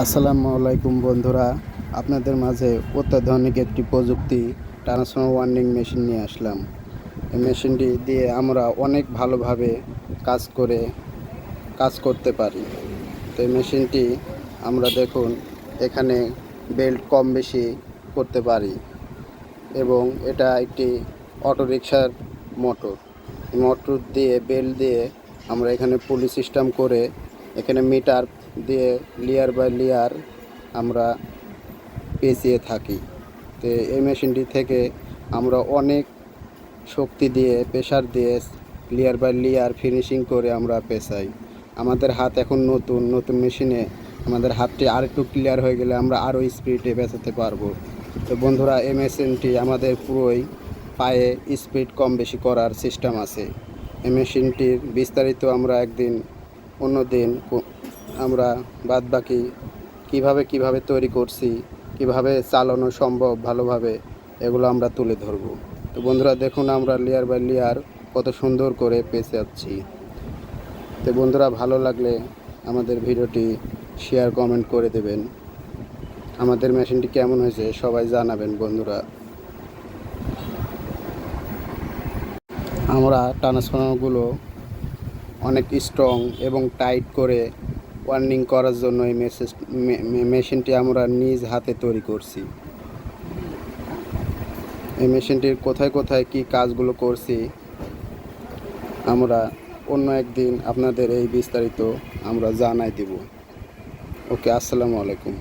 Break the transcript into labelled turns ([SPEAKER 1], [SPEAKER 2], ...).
[SPEAKER 1] আসসালামু আলাইকুম বন্ধুরা, আপনাদের মাঝে অত্যাধুনিক একটি প্রযুক্তি ট্রান্সফার ওয়ার্নিং মেশিন নিয়ে আসলাম। এই মেশিনটি দিয়ে আমরা অনেক ভালোভাবে কাজ করে, কাজ করতে পারি। তো এই মেশিনটি আমরা দেখুন, এখানে বেল্ট কম বেশি করতে পারি এবং এটা একটি অটোরিকশার মোটর মোটর দিয়ে বেল্ট দিয়ে আমরা এখানে পুলি সিস্টেম করে, এখানে মিটার দিয়ে লেয়ার বাই লেয়ার আমরা পেঁচিয়ে থাকি। তো এই মেশিনটি থেকে আমরা অনেক শক্তি দিয়ে প্রেশার দিয়ে লেয়ার বাই লেয়ার ফিনিশিং করে আমরা পেঁচাই। আমাদের হাত এখন নতুন নতুন মেশিনে আমাদের হাতটি আরেকটু ক্লিয়ার হয়ে গেলে আমরা আরও স্পিডে বেঁচাতে পারব। তো বন্ধুরা, এই মেশিনটি আমাদের পুরোই পায়ে স্পিড কম বেশি করার সিস্টেম আছে। এই মেশিনটির বিস্তারিত আমরা একদিন, অন্য দিন আমরা বাদ বাকি কীভাবে কীভাবে তৈরি করছি, কীভাবে চালানো সম্ভব ভালোভাবে, এগুলো আমরা তুলে ধরবো। তো বন্ধুরা, দেখুন আমরা লেয়ার বাই লেয়ার কত সুন্দর করে পেঁচে যাচ্ছি তো বন্ধুরা, ভালো লাগলে আমাদের ভিডিওটি শেয়ার কমেন্ট করে দেবেন। আমাদের মেশিনটি কেমন হয়েছে সবাই জানাবেন বন্ধুরা। আমরা ট্রান্সফর্মারগুলো অনেক স্ট্রং এবং টাইট করে ওয়ার্নিং করার জন্য এই মেসেজ মেশিনটি আমরা নিজ হাতে তৈরি করছি। এই মেশিনটির কোথায় কোথায় কি কাজগুলো করছি, আমরা অন্য একদিন আপনাদের এই বিস্তারিত আমরা জানাই দেব। ওকে, আসসালামু আলাইকুম।